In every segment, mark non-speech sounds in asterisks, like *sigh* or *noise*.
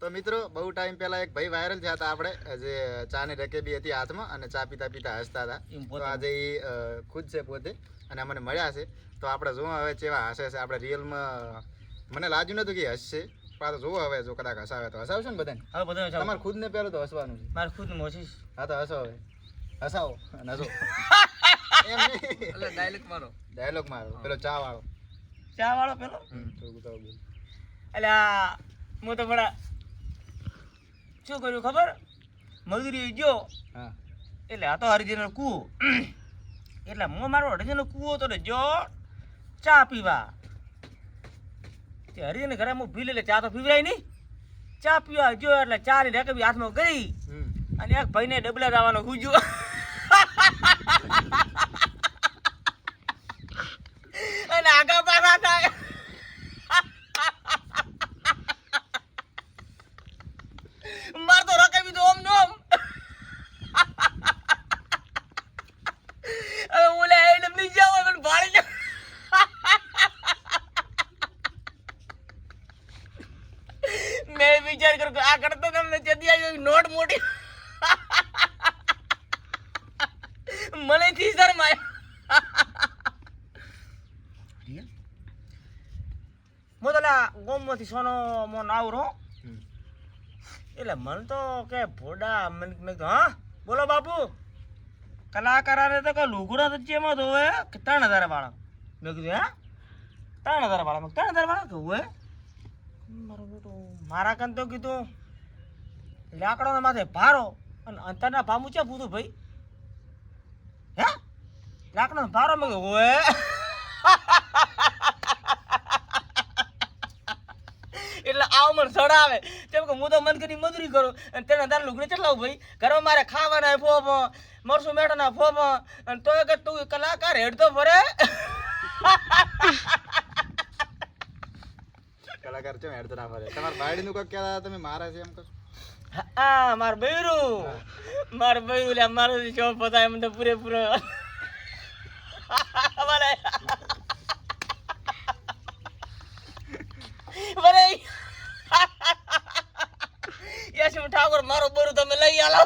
તો મિત્રો બહુ ટાઈમ પહેલા એક ભાઈ વાયરલ થયા હતા આપણે જે ચાની રકેબી હતી હાથમાં અને ચા પીતા પીતા હસતા હતા. તો આજે એ ખુદ છે પોતે અને અમને મળ્યા છે. તો આપણે જોવા હવે કેવા હસે છે આપણે રિયલમાં મને લાગ્યું નતું કે હસશે પાછો જોવો હવે જો કદાચ હસાવે તો. હસાવશે ને બધાને? હવે બધા હસાવ. તમારે ખુદને પહેલું તો હસવાનું છે. મારે ખુદ મોસીશ હા તો હસો હવે. હસાવો અને હસો. *laughs* એમ નહીં. ડાયલેક્ટ મારો. ડાયલોગ મારો. પેલો ચા વાળો. ચા વાળો પેલો. એટલે હું તો બડા શું કર્યું ખબર? મજૂરી ગયો. એટલે આ તો હરિજનનો કૂવો. એટલે હું મારો હરિજનનો કૂવો તો જો ચા પીવા. તે હરિજન ઘરે હું પી લે ચા તો પીવરાય નહીં. ચા પીવા જો એટલે ચા ની રેકબી હાથમાં ગઈ. અને એક ભાઈને ડબલા જવાનો ગુજો *laughs* અને આગા પાછા થાય માર તો રકાબી તો ઓમ નોમ હવે ઓલે એડમની જાવ મને ભાળી જાવ મેં વિચાર કર્યો કે આ કરતા તમને જતી આવી નોટ મોટી. મને થી શરમાય હું તો ગોમમાંથી સોનો મોન આવરો. એટલે મને તો કે ભોડા મને મેં કીધું હા બોલો બાપુ. કલાકારાને તો કે લુગડા તો ચેમાં તો હોય કે ત્રણ હજાર વાળા. મેં કીધું હા? ત્રણ હજાર વાળા મેં ત્રણ હજાર વાળા કે હોય? મારો બેટો મારા કન તો કીધું, લાકડાના માથે ભારો અને અંતરના ભાવ મૂચ્યા પૂછું ભાઈ? હે? લાકડાનો ભારો મેં હોય એટલે આવ મને સડાવે. કેમ કે હું તો મન કરી મજૂરી કરું. અને તેને તારે લુગડી ચલાવું ભાઈ ઘરમાં મારે ખાવાના ફોફ મરસું મેટાના ફોફ અને તોય કે તું કલાકાર હેડતો ફરે. કલાકાર છે હેડ તો ના ફરે તમારા બાયડીનું કોઈક કહેતા તમે મારા છે એમ કહો હા માર બૈરું. માર બૈરું લે મારો શોપ પતા એમ તો પૂરેપૂરો. મને મને યશમ ઠાકોર મારો બૈરું તમે લઈ આલો.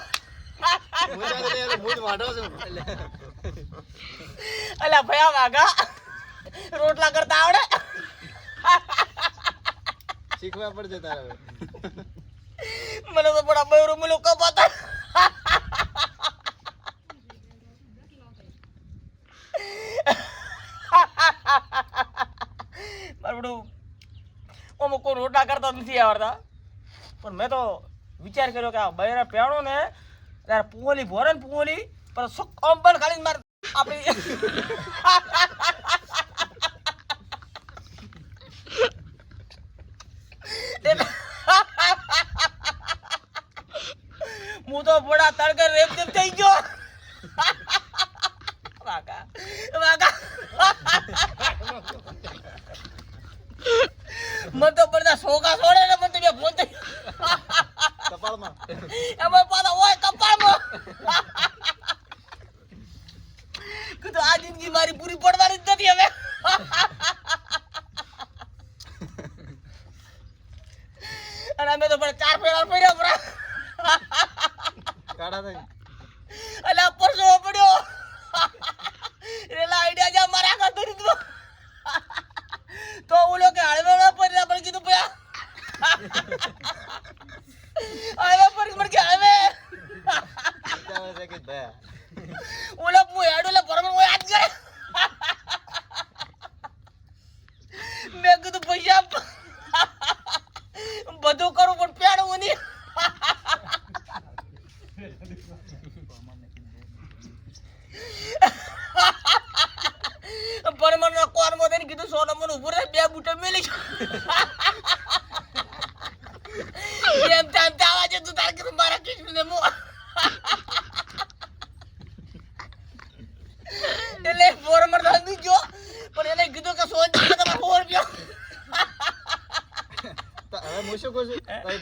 અલ્યા ભયા વાગા રોટલા કરતા આવડે? શીખવા પડશે તારે મને તો બડા બૈરું મિલો કપાતા મારું અમુક કરતા નથી આવડતા. પણ મેં તો વિચાર કર્યો કે આ બૈરા પહેણો ને ત્યારે પુંગોલી ભોરે ને પુંગોલી પણ સુખ અંબલ ખાલી માર આપણી તો બડા તડકે રેપ જેમ થઈ ગયો. વાગા વાગા મન તો બધા સોગા સોડે ને મન તો ફોન થઈ કપાળમાં એમાં પાછા હોય કપાળમાં. કીધું, આ જિંદગી મારી પૂરી પડવાની જ નથી હવે. અને અમે તો પણ ચાર પેડા nothing.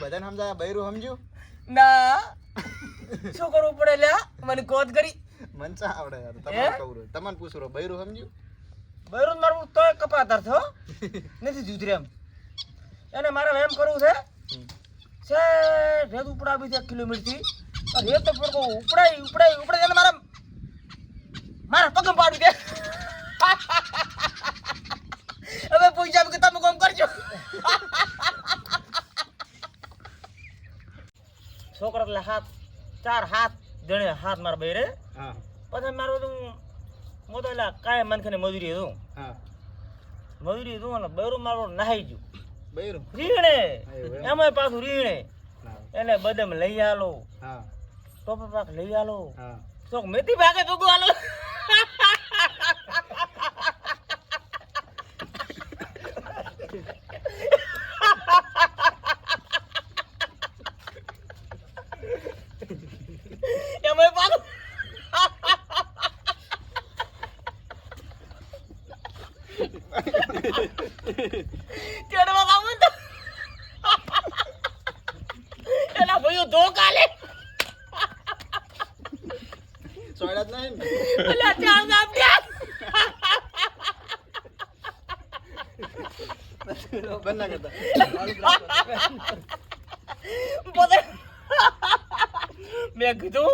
બધાને સમજાય? બૈરું સમજ્યું? ના. શું કરવું પડે લ્યા? મને કોદ કરી. મન ચા આવડે યાર તમને કહું. તમને પૂછું બૈરું સમજ્યું? બૈરું મારું તો કપાતર થો નથી જુદરે એમ. એને મારે એમ કરવું છે છે રેત ઉપડાવી છે એક કિલોમીટરથી રેત તો પડકો ઉપડાઈ ઉપડાય ઉપડાય એને મારા મારા પગમ પાડી દે હવે પૂછ્યા કે તમે કોમ કરજો છોકરા એટલે હાથ ચાર હાથ જણે હાથ મારા બૈરે. રે પછી મારું બધું મોટો એટલે કાંઈ મનખને મજૂરી હતું. મજૂરી હતું અને બૈરું મારું નાહી ગયું. બૈરું? રીણે. એમાં? પાછું રીણે. એને એટલે બદામ લઈ આલો. હા. ટોપર પાક લઈ આલો. ચોક મેથી ભાગે ભેગું આલો એમાંય પાછું તેડવા લાવું તો એના ભાઈઓ ધોકા લે સોયડા જ નહીં અલ્યા ચાર ગામ ત્યાં બંધ કરતા. પોતે મેં કીધું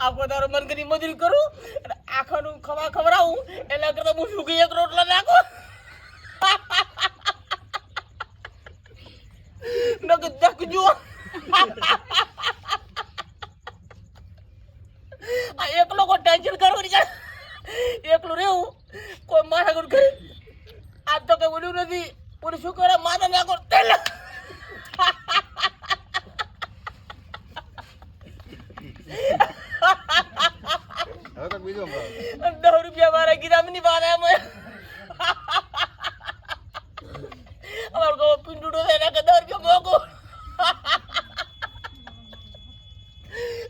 આખો તારો મન કરી મજૂરી કરું અને આખાનું ખવા ખવડાવું એના કરતા હું સુખી એક રોટલા નાખું મેં કીધું દેખજો આ એકલો કોઈ ટેન્શન કરવાની છે એકલું રહેવું કોઈ મારા ગુણ કરે આજ તો કઈ બોલ્યું નથી બોલું શું કરે માથા નાખો તેલ હવે તો બીજો દસ રૂપિયા મારા ગીરામની વાત એમ અમાર પિંડુડો એના કે દસ રૂપિયા મોકો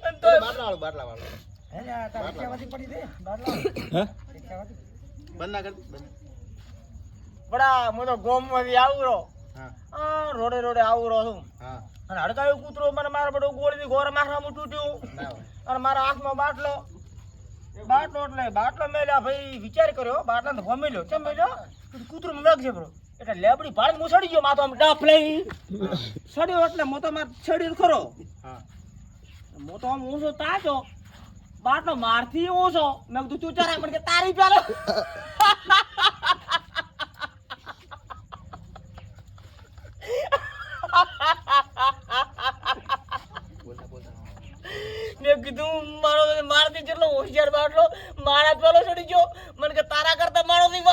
અને તો બાટલા વાળું બાટલા બંધ ના કરતી બડા હું તો ગોમમાંથી આવું રહો હા રોડે રોડે આવું રહો છું હા અને હડકાયું કૂતરો મને મારા બધો ગોળીથી ગોળ માથામાં તૂટ્યું અને મારા હાથમાં બાટલો બાટલો એટલે બાટલો મેલ્યા ભાઈ વિચાર કર્યો બાટલાને ધોવા મેલ્યો. કેમ મેલ્યો? કૂતરો લાગશે બ્રો એટલે લેબડી ભાડ હું સડી ગયો માથો આમ ડાફ લઈ. સડ્યો એટલે મોતો માર છડી ખરો. મોતો આમ ઊંચો તાક્યો. બાટલો મારથી ઊંચો. મેં કીધું તું ચારા મને કે તારી પ્યાલો મેં કીધું મારો મારાથી જેટલો હોશિયાર બાટલો મારા જ વાલો ચડી ગયો. મને કે તારા કરતા મારો થી